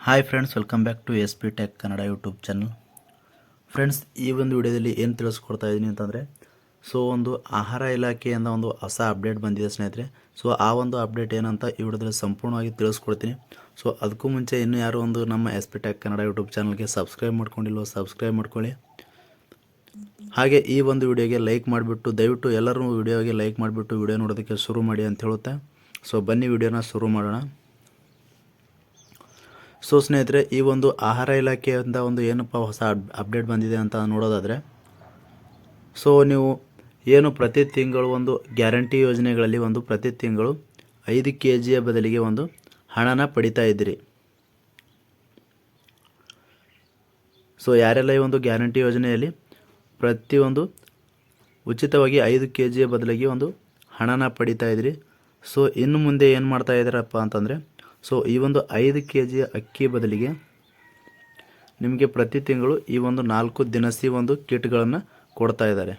Hi friends welcome back to S P tech Kannada YouTube channel friends ಈ ಒಂದು ವಿಡಿಯೋದಲ್ಲಿ ಏನು ತಿಳಿಸ್ಕೊಡ್ತಾ ಇದ್ದೀನಿ ಅಂತಂದರೆ ಸೊ ಒಂದು ಆಹಾರ ಇಲಾಖೆಯಿಂದ ಒಂದು ಹೊಸ ಅಪ್ಡೇಟ್ ಬಂದಿದೆ ಸ್ನೇಹಿತರೆ. ಸೊ ಆ ಒಂದು ಅಪ್ಡೇಟ್ ಏನಂತ ಈ ವಿಡಿಯೋದಲ್ಲಿ ಸಂಪೂರ್ಣವಾಗಿ ತಿಳಿಸ್ಕೊಡ್ತೀನಿ. ಸೊ ಅದಕ್ಕೂ ಮುಂಚೆ ಇನ್ನೂ ಯಾರು ಒಂದು ನಮ್ಮ S P tech Kannada YouTube ಚಾನಲ್ಗೆ ಸಬ್ಸ್ಕ್ರೈಬ್ ಮಾಡ್ಕೊಂಡಿಲ್ವೋ ಸಬ್ಸ್ಕ್ರೈಬ್ ಮಾಡ್ಕೊಳ್ಳಿ. ಹಾಗೆ ಈ ಒಂದು ವಿಡಿಯೋಗೆ ಲೈಕ್ ಮಾಡಿಬಿಟ್ಟು, ದಯವಿಟ್ಟು ಎಲ್ಲರೂ ವಿಡಿಯೋಗೆ ಲೈಕ್ ಮಾಡಿಬಿಟ್ಟು ವಿಡಿಯೋ ನೋಡೋದಕ್ಕೆ ಶುರು ಮಾಡಿ ಅಂತ ಹೇಳುತ್ತೆ. ಸೊ ಬನ್ನಿ ವಿಡಿಯೋನ ಶುರು ಮಾಡೋಣ. ಸೊ ಸ್ನೇಹಿತರೆ, ಈ ಒಂದು ಆಹಾರ ಇಲಾಖೆಯಿಂದ ಒಂದು ಏನಪ್ಪ ಹೊಸ ಅಪ್ ಅಪ್ಡೇಟ್ ಬಂದಿದೆ ಅಂತ ನೋಡೋದಾದರೆ, ಸೊ ನೀವು ಏನು ಪ್ರತಿ ತಿಂಗಳು ಒಂದು ಗ್ಯಾರಂಟಿ ಯೋಜನೆಗಳಲ್ಲಿ ಒಂದು ಪ್ರತಿ ತಿಂಗಳು ಐದು ಕೆ ಜಿಯ ಬದಲಿಗೆ ಒಂದು ಹಣನ ಪಡಿತಾ ಇದ್ದೀರಿ. ಸೊ ಯಾರೆಲ್ಲ ಈ ಒಂದು ಗ್ಯಾರಂಟಿ ಯೋಜನೆಯಲ್ಲಿ ಪ್ರತಿಯೊಂದು ಉಚಿತವಾಗಿ ಐದು ಕೆ ಜಿಯ ಬದಲಿಗೆ ಒಂದು ಹಣನ ಪಡಿತಾ ಇದ್ದೀರಿ, ಸೊ ಇನ್ನು ಮುಂದೆ ಏನು ಮಾಡ್ತಾ ಇದ್ದಾರಪ್ಪ ಅಂತಂದರೆ ಸೊ ಈ ಒಂದು ಐದು ಕೆ ಜಿಯ ಅಕ್ಕಿ ಬದಲಿಗೆ ನಿಮಗೆ ಪ್ರತಿ ತಿಂಗಳು ಈ ಒಂದು ನಾಲ್ಕು ದಿನಸಿ ಒಂದು ಕಿಟ್ಗಳನ್ನು ಕೊಡ್ತಾ ಇದ್ದಾರೆ.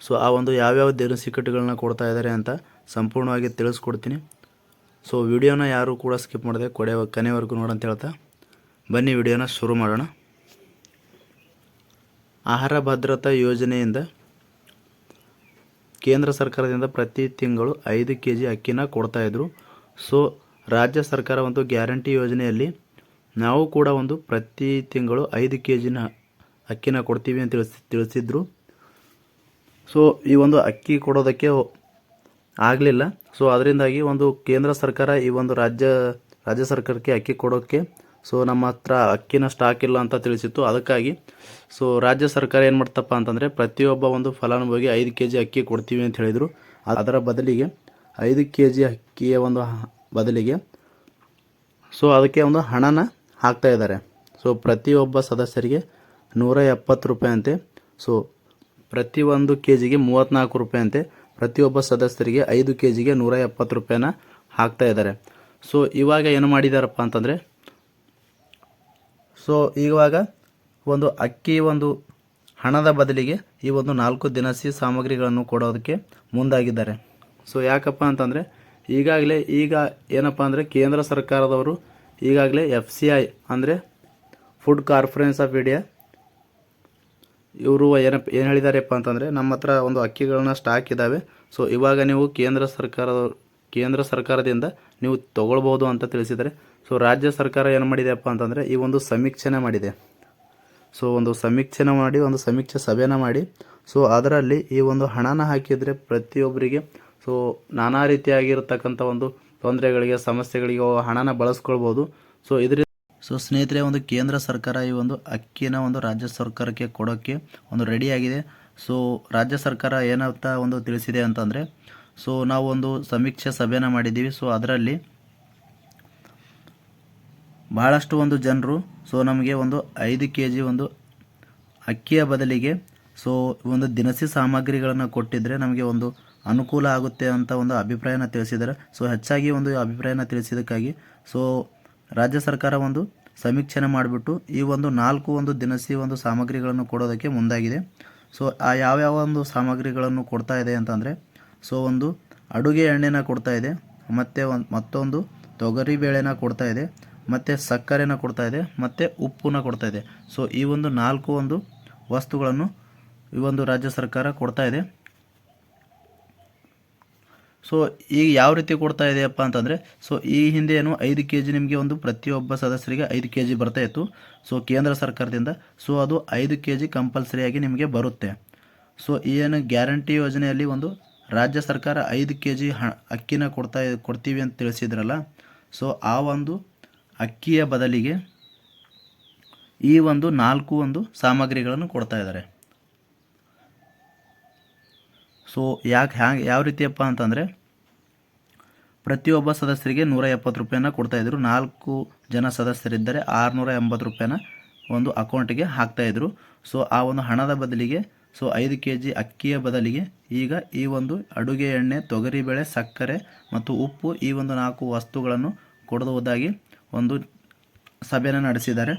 ಸೊ ಆ ಒಂದು ಯಾವ್ಯಾವ ದಿನಸಿ ಕಿಟ್ಗಳನ್ನ ಕೊಡ್ತಾ ಇದ್ದಾರೆ ಅಂತ ಸಂಪೂರ್ಣವಾಗಿ ತಿಳಿಸ್ಕೊಡ್ತೀನಿ. ಸೊ ವಿಡಿಯೋನ ಯಾರೂ ಕೂಡ ಸ್ಕಿಪ್ ಮಾಡಿದೆ ಕೊಡೆ ಕೊನೆವರೆಗೂ ನೋಡಂತ ಹೇಳ್ತಾ, ಬನ್ನಿ ವಿಡಿಯೋನ ಶುರು ಮಾಡೋಣ. ಆಹಾರ ಭದ್ರತಾ ಯೋಜನೆಯಿಂದ ಕೇಂದ್ರ ಸರ್ಕಾರದಿಂದ ಪ್ರತಿ ತಿಂಗಳು ಐದು ಕೆ ಜಿ ಅಕ್ಕಿನ ಕೊಡ್ತಾಯಿದ್ರು ಸೊ ರಾಜ್ಯ ಸರ್ಕಾರ ಒಂದು ಗ್ಯಾರಂಟಿ ಯೋಜನೆಯಲ್ಲಿ ನಾವು ಕೂಡ ಒಂದು ಪ್ರತಿ ತಿಂಗಳು ಐದು ಕೆ ಜಿನ ಅಕ್ಕಿನ ಕೊಡ್ತೀವಿ ಅಂತ ತಿಳಿಸಿ, ತಿಳಿಸಿದ್ರು. ಸೊ ಈ ಒಂದು ಅಕ್ಕಿ ಕೊಡೋದಕ್ಕೆ ಆಗಲಿಲ್ಲ. ಸೊ ಅದರಿಂದಾಗಿ ಒಂದು ಕೇಂದ್ರ ಸರ್ಕಾರ ಈ ಒಂದು ರಾಜ್ಯ ರಾಜ್ಯ ಸರ್ಕಾರಕ್ಕೆ ಅಕ್ಕಿ ಕೊಡೋಕ್ಕೆ ಸೊ ನಮ್ಮ ಹತ್ರ ಅಕ್ಕಿನ ಸ್ಟಾಕ್ ಇಲ್ಲ ಅಂತ ತಿಳಿಸಿತ್ತು. ಅದಕ್ಕಾಗಿ ಸೊ ರಾಜ್ಯ ಸರ್ಕಾರ ಏನು ಮಾಡ್ತಪ್ಪ ಅಂತಂದರೆ ಪ್ರತಿಯೊಬ್ಬ ಒಂದು ಫಲಾನುಭವಿಗೆ ಐದು ಕೆ ಜಿ ಅಕ್ಕಿ ಕೊಡ್ತೀವಿ ಅಂತ ಹೇಳಿದರು. ಅದರ ಬದಲಿಗೆ ಐದು ಕೆ ಜಿ ಅಕ್ಕಿಯ ಒಂದು ಬದಲಿಗೆ ಸೊ ಅದಕ್ಕೆ ಒಂದು ಹಣನ ಹಾಕ್ತಾ ಇದ್ದಾರೆ. ಸೊ ಪ್ರತಿಯೊಬ್ಬ ಸದಸ್ಯರಿಗೆ ನೂರ ಎಪ್ಪತ್ತು ರೂಪಾಯಿ ಅಂತೆ. ಸೊ ಪ್ರತಿಯೊಂದು ಕೆ ಜಿಗೆ ಮೂವತ್ತ್ನಾಲ್ಕು ರೂಪಾಯಿ ಅಂತೆ. ಪ್ರತಿಯೊಬ್ಬ ಸದಸ್ಯರಿಗೆ ಐದು ಕೆ ಜಿಗೆ ನೂರ ಎಪ್ಪತ್ತು ರೂಪಾಯಿನ ಹಾಕ್ತಾ ಇದ್ದಾರೆ. ಸೊ ಇವಾಗ ಏನು ಮಾಡಿದಾರಪ್ಪ ಅಂತಂದರೆ ಸೊ ಇವಾಗ ಒಂದು ಅಕ್ಕಿ ಒಂದು ಹಣದ ಬದಲಿಗೆ ಈ ಒಂದು ನಾಲ್ಕು ದಿನಸಿ ಸಾಮಗ್ರಿಗಳನ್ನು ಕೊಡೋದಕ್ಕೆ ಮುಂದಾಗಿದ್ದಾರೆ. ಸೊ ಯಾಕಪ್ಪ ಅಂತಂದರೆ ಈಗಾಗಲೇ ಈಗ ಏನಪ್ಪ ಅಂದರೆ ಕೇಂದ್ರ ಸರ್ಕಾರದವರು ಈಗಾಗಲೇ ಎಫ್ ಸಿ ಐ ಅಂದರೆ ಫುಡ್ ಕಾನ್ಫರೆನ್ಸ್ ಆಫ್ ಇಂಡಿಯಾ ಇವರು ಏನಪ್ಪ ಏನು ಹೇಳಿದಾರೆಪ್ಪ ಅಂತಂದರೆ ನಮ್ಮ ಹತ್ರ ಒಂದು ಅಕ್ಕಿಗಳನ್ನ ಸ್ಟಾಕ್ ಇದ್ದಾವೆ ಸೊ ಇವಾಗ ನೀವು ಕೇಂದ್ರ ಸರ್ಕಾರದ ಕೇಂದ್ರ ಸರ್ಕಾರದಿಂದ ನೀವು ತಗೊಳ್ಬೋದು ಅಂತ ತಿಳಿಸಿದ್ದಾರೆ. ಸೊ ರಾಜ್ಯ ಸರ್ಕಾರ ಏನು ಮಾಡಿದೆಯಪ್ಪ ಅಂತಂದರೆ ಈ ಒಂದು ಸಮೀಕ್ಷೆನೇ ಮಾಡಿದೆ. ಸೊ ಒಂದು ಸಮೀಕ್ಷೆನ ಮಾಡಿ, ಒಂದು ಸಮೀಕ್ಷೆ ಸಭೆನ ಮಾಡಿ. ಸೊ ಅದರಲ್ಲಿ ಈ ಒಂದು ಹಣನ ಹಾಕಿದರೆ ಪ್ರತಿಯೊಬ್ಬರಿಗೆ ಸೊ ನಾನಾ ರೀತಿಯಾಗಿರ್ತಕ್ಕಂಥ ಒಂದು ತೊಂದರೆಗಳಿಗೆ, ಸಮಸ್ಯೆಗಳಿಗೆ ಹಣನ ಬಳಸ್ಕೊಳ್ಬೋದು. ಸೊ ಇದರಿಂದ ಸೊ ಸ್ನೇಹಿತರೆ, ಒಂದು ಕೇಂದ್ರ ಸರ್ಕಾರ ಈ ಒಂದು ಅಕ್ಕಿನ ಒಂದು ರಾಜ್ಯ ಸರ್ಕಾರಕ್ಕೆ ಕೊಡೋಕ್ಕೆ ಒಂದು ರೆಡಿಯಾಗಿದೆ ಸೊ ರಾಜ್ಯ ಸರ್ಕಾರ ಏನಂತ ಒಂದು ತಿಳಿಸಿದೆ ಅಂತಂದರೆ ಸೊ ನಾವು ಒಂದು ಸಮೀಕ್ಷೆ ಸಭೆನ ಮಾಡಿದ್ದೀವಿ. ಸೊ ಅದರಲ್ಲಿ ಭಾಳಷ್ಟು ಒಂದು ಜನರು ಸೊ ನಮಗೆ ಒಂದು ಐದು ಕೆ ಜಿ ಒಂದು ಅಕ್ಕಿಯ ಬದಲಿಗೆ ಸೊ ಒಂದು ದಿನಸಿ ಸಾಮಗ್ರಿಗಳನ್ನು ಕೊಟ್ಟಿದ್ದರೆ ನಮಗೆ ಒಂದು ಅನುಕೂಲ ಆಗುತ್ತೆ ಅಂತ ಒಂದು ಅಭಿಪ್ರಾಯನ ತಿಳಿಸಿದ್ದಾರೆ. ಸೊ ಹೆಚ್ಚಾಗಿ ಒಂದು ಅಭಿಪ್ರಾಯನ ತಿಳಿಸಿದ್ದಕ್ಕಾಗಿ ಸೊ ರಾಜ್ಯ ಸರ್ಕಾರ ಒಂದು ಸಮೀಕ್ಷೆನ ಮಾಡಿಬಿಟ್ಟು ಈ ಒಂದು ನಾಲ್ಕು ಒಂದು ದಿನಸಿ ಒಂದು ಸಾಮಗ್ರಿಗಳನ್ನು ಕೊಡೋದಕ್ಕೆ ಮುಂದಾಗಿದೆ. ಸೊ ಆ ಯಾವ್ಯಾವ ಒಂದು ಸಾಮಗ್ರಿಗಳನ್ನು ಕೊಡ್ತಾ ಇದೆ ಅಂತಂದರೆ ಸೊ ಒಂದು ಅಡುಗೆ ಎಣ್ಣೆನ ಕೊಡ್ತಾ ಇದೆ, ಮತ್ತು ಒಂದು ಮತ್ತೊಂದು ತೊಗರಿ ಬೇಳೆನ ಕೊಡ್ತಾ ಇದೆ. ಮತ್ತು ಸಕ್ಕರೆನ ಕೊಡ್ತಾ ಇದೆ, ಮತ್ತು ಉಪ್ಪನ್ನ ಕೊಡ್ತಾ ಇದೆ. ಸೊ ಈ ಒಂದು ನಾಲ್ಕು ಒಂದು ವಸ್ತುಗಳನ್ನು ಈ ಒಂದು ರಾಜ್ಯ ಸರ್ಕಾರ ಕೊಡ್ತಾ ಇದೆ. ಸೊ ಈಗ ಯಾವ ರೀತಿ ಕೊಡ್ತಾ ಇದೆಯಪ್ಪ ಅಂತಂದರೆ ಸೊ ಈ ಹಿಂದೆ ಏನು ಐದು ಕೆ ಜಿ ನಿಮಗೆ ಒಂದು ಪ್ರತಿಯೊಬ್ಬ ಸದಸ್ಯರಿಗೆ ಐದು ಕೆ ಜಿ ಬರ್ತಾ ಇತ್ತು. ಸೊ ಕೇಂದ್ರ ಸರ್ಕಾರದಿಂದ ಸೊ ಅದು ಐದು ಕೆ ಜಿ ಕಂಪಲ್ಸರಿಯಾಗಿ ನಿಮಗೆ ಬರುತ್ತೆ. ಸೊ ಏನು ಗ್ಯಾರಂಟಿ ಯೋಜನೆಯಲ್ಲಿ ಒಂದು ರಾಜ್ಯ ಸರ್ಕಾರ ಐದು ಕೆ ಜಿ ಹ, ಅಕ್ಕಿನ ಕೊಡ್ತಾ, ಕೊಡ್ತೀವಿ ಅಂತ ತಿಳಿಸಿದ್ರಲ್ಲ ಸೊ ಆ ಒಂದು ಅಕ್ಕಿಯ ಬದಲಿಗೆ ಈ ಒಂದು ನಾಲ್ಕು ಒಂದು ಸಾಮಗ್ರಿಗಳನ್ನು ಕೊಡ್ತಾ ಇದ್ದಾರೆ. ಸೊ ಯಾಕೆ ಹ್ಯಾಂಗೆ, ಯಾವ ರೀತಿಯಪ್ಪ ಅಂತಂದರೆ, ಪ್ರತಿಯೊಬ್ಬ ಸದಸ್ಯರಿಗೆ ನೂರ ಎಪ್ಪತ್ತು ರೂಪಾಯಿನ ಕೊಡ್ತಾಯಿದ್ರು ನಾಲ್ಕು ಜನ ಸದಸ್ಯರಿದ್ದರೆ ಆರುನೂರ ಎಂಬತ್ತು ರೂಪಾಯಿನ ಒಂದು ಅಕೌಂಟಿಗೆ ಹಾಕ್ತಾಯಿದ್ರು ಸೊ ಆ ಒಂದು ಹಣದ ಬದಲಿಗೆ ಸೊ ಐದು ಕೆ ಜಿ ಅಕ್ಕಿಯ ಬದಲಿಗೆ ಈಗ ಈ ಒಂದು ಅಡುಗೆ ಎಣ್ಣೆ ತೊಗರಿಬೇಳೆ ಸಕ್ಕರೆ ಮತ್ತು ಉಪ್ಪು ಈ ಒಂದು ನಾಲ್ಕು ವಸ್ತುಗಳನ್ನು ಕೊಡುವುದಾಗಿ ಒಂದು ಸಭೆಯನ್ನು ನಡೆಸಿದ್ದಾರೆ.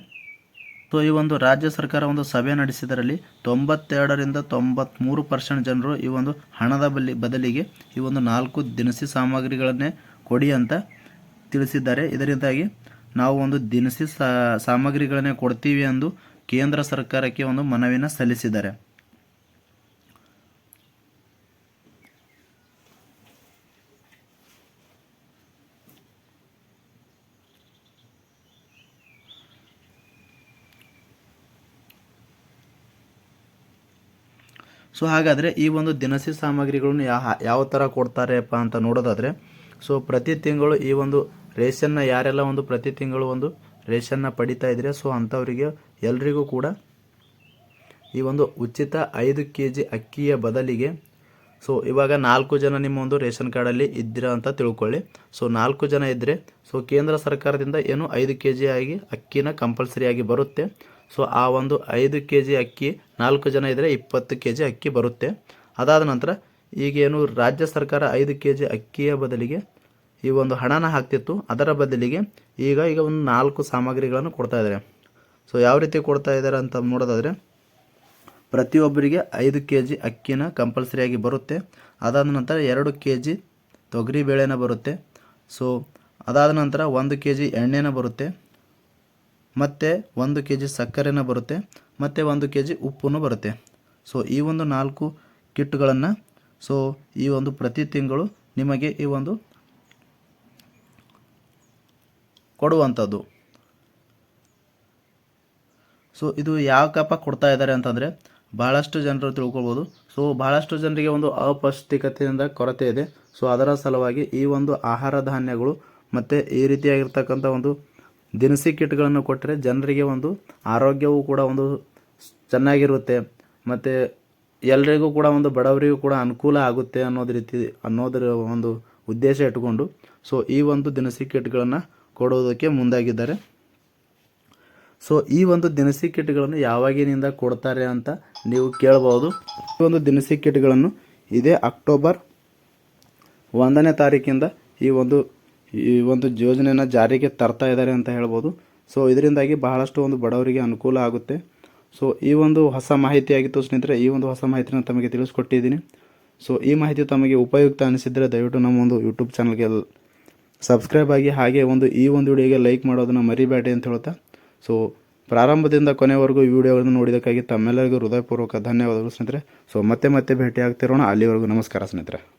ಸೊ ಈ ಒಂದು ರಾಜ್ಯ ಸರ್ಕಾರ ಒಂದು ಸಭೆ ನಡೆಸಿದರಲ್ಲಿ ತೊಂಬತ್ತೆರಡರಿಂದ ತೊಂಬತ್ತ್ಮೂರು ಪರ್ಸೆಂಟ್ ಜನರು ಈ ಒಂದು ಹಣದ ಬಲಿ ಬದಲಿಗೆ ಈ ಒಂದು ನಾಲ್ಕು ದಿನಸಿ ಸಾಮಗ್ರಿಗಳನ್ನೇ ಕೊಡಿ ಅಂತ ತಿಳಿಸಿದ್ದಾರೆ. ಇದರಿಂದಾಗಿ ನಾವು ಒಂದು ದಿನಸಿ ಸಾಮಗ್ರಿಗಳನ್ನೇ ಕೊಡ್ತೀವಿ ಎಂದು ಕೇಂದ್ರ ಸರ್ಕಾರಕ್ಕೆ ಒಂದು ಮನವಿನ ಸಲ್ಲಿಸಿದ್ದಾರೆ. ಸೊ ಹಾಗಾದರೆ ಈ ಒಂದು ದಿನಸಿ ಸಾಮಗ್ರಿಗಳನ್ನು ಯಾ, ಯಾವ ಥರ ಕೊಡ್ತಾರೆಪ್ಪ ಅಂತ ನೋಡೋದಾದರೆ ಸೊ ಪ್ರತಿ ತಿಂಗಳು ಈ ಒಂದು ರೇಷನ್ನ ಯಾರೆಲ್ಲ ಒಂದು ಪ್ರತಿ ತಿಂಗಳು ಒಂದು ರೇಷನ್ನ ಪಡಿತಾ ಇದ್ದರೆ ಸೊ ಅಂಥವರಿಗೆ ಎಲ್ರಿಗೂ ಕೂಡ ಈ ಒಂದು ಉಚಿತ ಐದು ಕೆ ಜಿ ಅಕ್ಕಿಯ ಬದಲಿಗೆ ಸೊ ಇವಾಗ ನಾಲ್ಕು ಜನ ನಿಮ್ಮ ಒಂದು ರೇಷನ್ ಕಾರ್ಡಲ್ಲಿ ಇದ್ದೀರಾ ಅಂತ ತಿಳ್ಕೊಳ್ಳಿ. ಸೊ ನಾಲ್ಕು ಜನ ಇದ್ದರೆ ಸೊ ಕೇಂದ್ರ ಸರ್ಕಾರದಿಂದ ಏನು ಐದು ಕೆ ಜಿ ಆಗಿ ಅಕ್ಕಿನ ಕಂಪಲ್ಸರಿಯಾಗಿ ಬರುತ್ತೆ. ಸೊ ಆ ಒಂದು ಐದು ಕೆ ಜಿ ಅಕ್ಕಿ, ನಾಲ್ಕು ಜನ ಇದ್ದರೆ ಇಪ್ಪತ್ತು ಕೆ ಜಿ ಅಕ್ಕಿ ಬರುತ್ತೆ. ಅದಾದ ನಂತರ ಈಗೇನು ರಾಜ್ಯ ಸರ್ಕಾರ ಐದು ಕೆ ಜಿ ಅಕ್ಕಿಯ ಬದಲಿಗೆ ಈ ಒಂದು ಹಣನ ಹಾಕ್ತಿತ್ತು. ಅದರ ಬದಲಿಗೆ ಈಗ ಈಗ ಒಂದು ನಾಲ್ಕು ಸಾಮಗ್ರಿಗಳನ್ನು ಕೊಡ್ತಾ ಇದ್ದಾರೆ. ಸೊ ಯಾವ ರೀತಿ ಕೊಡ್ತಾ ಇದ್ದಾರೆ ಅಂತ ನೋಡೋದಾದರೆ ಪ್ರತಿಯೊಬ್ಬರಿಗೆ ಐದು ಕೆ ಜಿ ಅಕ್ಕಿನ ಕಂಪಲ್ಸರಿಯಾಗಿ ಬರುತ್ತೆ. ಅದಾದ ನಂತರ ಎರಡು ಕೆ ಜಿ ತೊಗರಿ ಬೇಳೆನ ಬರುತ್ತೆ. ಸೊ ಅದಾದ ನಂತರ ಒಂದು ಕೆ ಜಿ ಎಣ್ಣೆನ ಬರುತ್ತೆ. ಮತ್ತು ಒಂದು ಕೆ ಜಿ ಸಕ್ಕರೆನ ಬರುತ್ತೆ. ಮತ್ತು ಒಂದು ಕೆ ಜಿ ಉಪ್ಪು ಬರುತ್ತೆ. ಸೊ ಈ ಒಂದು ನಾಲ್ಕು ಕಿಟ್ಗಳನ್ನು ಸೊ ಈ ಒಂದು ಪ್ರತಿ ತಿಂಗಳು ನಿಮಗೆ ಈ ಒಂದು ಕೊಡುವಂಥದ್ದು. ಸೊ ಇದು ಯಾಕಪ್ಪ ಕೊಡ್ತಾ ಇದ್ದಾರೆ ಅಂತಂದರೆ ಭಾಳಷ್ಟು ಜನರು ತಿಳ್ಕೊಳ್ಬೋದು. ಸೊ ಭಾಳಷ್ಟು ಜನರಿಗೆ ಒಂದು ಅಪೌಷ್ಟಿಕತೆಯಿಂದ ಕೊರತೆ ಇದೆ. ಸೊ ಅದರ ಸಲುವಾಗಿ ಈ ಒಂದು ಆಹಾರ ಧಾನ್ಯಗಳು ಮತ್ತು ಈ ರೀತಿಯಾಗಿರ್ತಕ್ಕಂಥ ಒಂದು ದಿನಸಿ ಕಿಟ್ಗಳನ್ನು ಕೊಟ್ಟರೆ ಜನರಿಗೆ ಒಂದು ಆರೋಗ್ಯವೂ ಕೂಡ ಒಂದು ಚೆನ್ನಾಗಿರುತ್ತೆ. ಮತ್ತು ಎಲ್ರಿಗೂ ಕೂಡ ಒಂದು ಬಡವರಿಗೂ ಕೂಡ ಅನುಕೂಲ ಆಗುತ್ತೆ ಅನ್ನೋದು ರೀತಿ, ಅನ್ನೋದರ ಒಂದು ಉದ್ದೇಶ ಇಟ್ಕೊಂಡು ಸೊ ಈ ಒಂದು ದಿನಸಿ ಕಿಟ್ಗಳನ್ನು ಕೊಡೋದಕ್ಕೆ ಮುಂದಾಗಿದ್ದಾರೆ. ಸೊ ಈ ಒಂದು ದಿನಸಿ ಕಿಟ್ಗಳನ್ನು ಯಾವಾಗಿನಿಂದ ಕೊಡ್ತಾರೆ ಅಂತ ನೀವು ಕೇಳ್ಬೋದು. ಈ ಒಂದು ದಿನಸಿ ಕಿಟ್ಗಳನ್ನು ಇದೇ ಅಕ್ಟೋಬರ್ ಒಂದನೇ ತಾರೀಕಿಂದ ಈ ಒಂದು ಈ ಒಂದು ಯೋಜನೆಯನ್ನು ಜಾರಿಗೆ ತರ್ತಾ ಇದ್ದಾರೆ ಅಂತ ಹೇಳ್ಬೋದು. ಸೊ ಇದರಿಂದಾಗಿ ಬಹಳಷ್ಟು ಒಂದು ಬಡವರಿಗೆ ಅನುಕೂಲ ಆಗುತ್ತೆ. ಸೊ ಈ ಒಂದು ಹೊಸ ಮಾಹಿತಿಯಾಗಿತ್ತು ಸ್ನೇಹಿತರೆ, ಈ ಒಂದು ಹೊಸ ಮಾಹಿತಿನ ತಮಗೆ ತಿಳಿಸ್ಕೊಟ್ಟಿದ್ದೀನಿ. ಸೊ ಈ ಮಾಹಿತಿ ತಮಗೆ ಉಪಯುಕ್ತ ಅನಿಸಿದರೆ ದಯವಿಟ್ಟು ನಮ್ಮ ಒಂದು ಯೂಟ್ಯೂಬ್ ಚಾನಲ್ಗೆ ಸಬ್ಸ್ಕ್ರೈಬ್ ಆಗಿ ಹಾಗೆ ಒಂದು ಈ ಒಂದು ವಿಡಿಯೋಗೆ ಲೈಕ್ ಮಾಡೋದನ್ನು ಮರಿಬೇಡಿ ಅಂತ ಹೇಳ್ತಾ ಸೊ ಪ್ರಾರಂಭದಿಂದ ಕೊನೆವರೆಗೂ ಈ ವಿಡಿಯೋಗಳನ್ನು ನೋಡಿದ್ದಕ್ಕಾಗಿ ತಮ್ಮೆಲ್ಲರಿಗೂ ಹೃದಯಪೂರ್ವಕ ಧನ್ಯವಾದಗಳು ಸ್ನೇಹಿತರೆ. ಸೊ ಮತ್ತೆ ಮತ್ತೆ ಭೇಟಿ ಆಗ್ತಿರೋಣ ಅಲ್ಲಿವರೆಗೂ ನಮಸ್ಕಾರ ಸ್ನೇಹಿತರೆ.